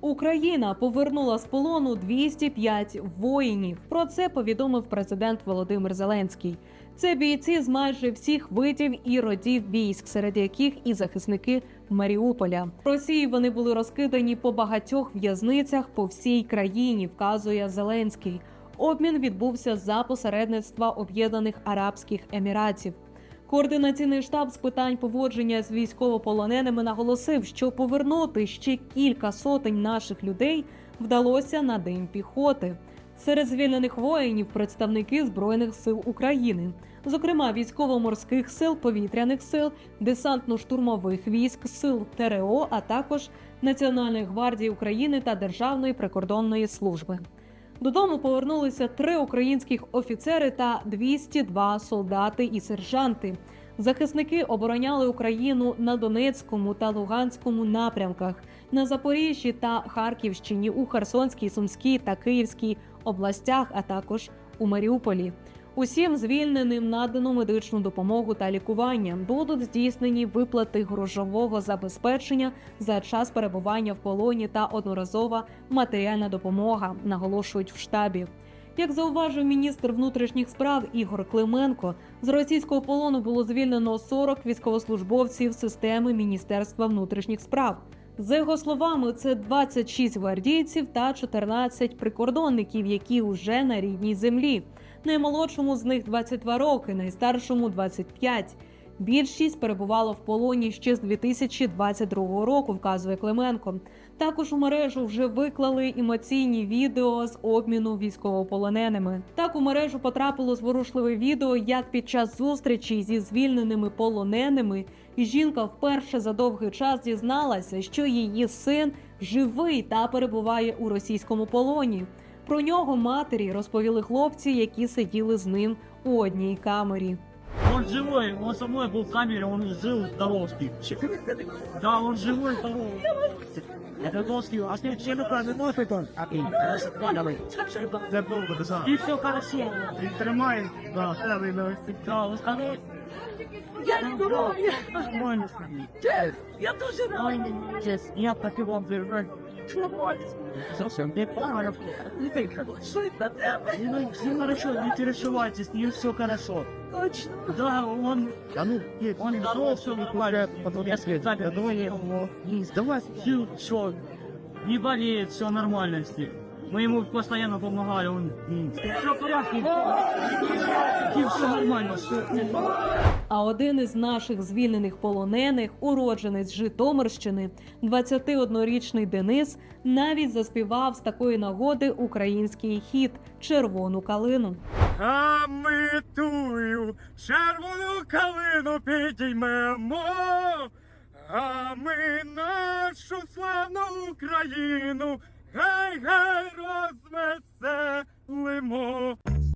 Україна повернула з полону 205 воїнів. Про це повідомив президент Володимир Зеленський. Це бійці з майже всіх видів і родів військ, серед яких і захисники Маріуполя. В Росії вони були розкидані по багатьох в'язницях по всій країні, вказує Зеленський. Обмін відбувся за посередництва Об'єднаних Арабських Еміратів. Координаційний штаб з питань поводження з військовополоненими наголосив, що повернути ще кілька сотень наших людей вдалося на день піхоти. Серед звільнених воїнів представники збройних сил України, зокрема військово-морських сил, повітряних сил, десантно-штурмових військ, сил ТРО, а також Національної гвардії України та Державної прикордонної служби. Додому повернулися три українських офіцери та 202 солдати і сержанти. Захисники обороняли Україну на Донецькому та Луганському напрямках, на Запоріжжі та Харківщині, у Херсонській, Сумській та Київській областях, а також у Маріуполі. Усім звільненим надано медичну допомогу та лікування. Будуть здійснені виплати грошового забезпечення за час перебування в полоні та одноразова матеріальна допомога, наголошують в штабі. Як зауважив міністр внутрішніх справ Ігор Клименко, з російського полону було звільнено 40 військовослужбовців системи Міністерства внутрішніх справ. За його словами, це 26 гвардійців та 14 прикордонників, які вже на рідній землі. Наймолодшому з них 22 роки, найстаршому 25. Більшість перебувала в полоні ще з 2022 року, вказує Клименко. Також у мережу вже виклали емоційні відео з обміну військовополоненими. Так у мережу потрапило зворушливе відео, як під час зустрічі зі звільненими полоненими жінка вперше за довгий час дізналася, що її син живий та перебуває у російському полоні. Про нього матері розповіли хлопці, які сиділи з ним у одній камері Он живой, он со мной был в камере, он жил здоровский. Да, он живой, здоровый. Это Долский, а с ним чем это нож это? И все хорошо. И тримай, да. Да, вы сказали. Я не думаю. Нормально. Честь, я тоже рада. Честь, я таки вам вірю. Нормально. Совсем не пара. Не ты шить на тебе. Ну, хорошо, не переживайтесь, не все хорошо. Точно. Да, он... Да ну, он здоров, все нормально, Потом я свет запер, думаю, его. Давай, все, не болеет, все нормально с ним. Мы ему постоянно помогали, он... Все в порядке, и все нормально, все. А один із наших звільнених полонених, уродженець Житомирщини, 21-річний Денис, навіть заспівав з такої нагоди український хіт Червону калину. А ми тую червону калину підіймемо, а ми нашу славну Україну гей гей розвеселимо.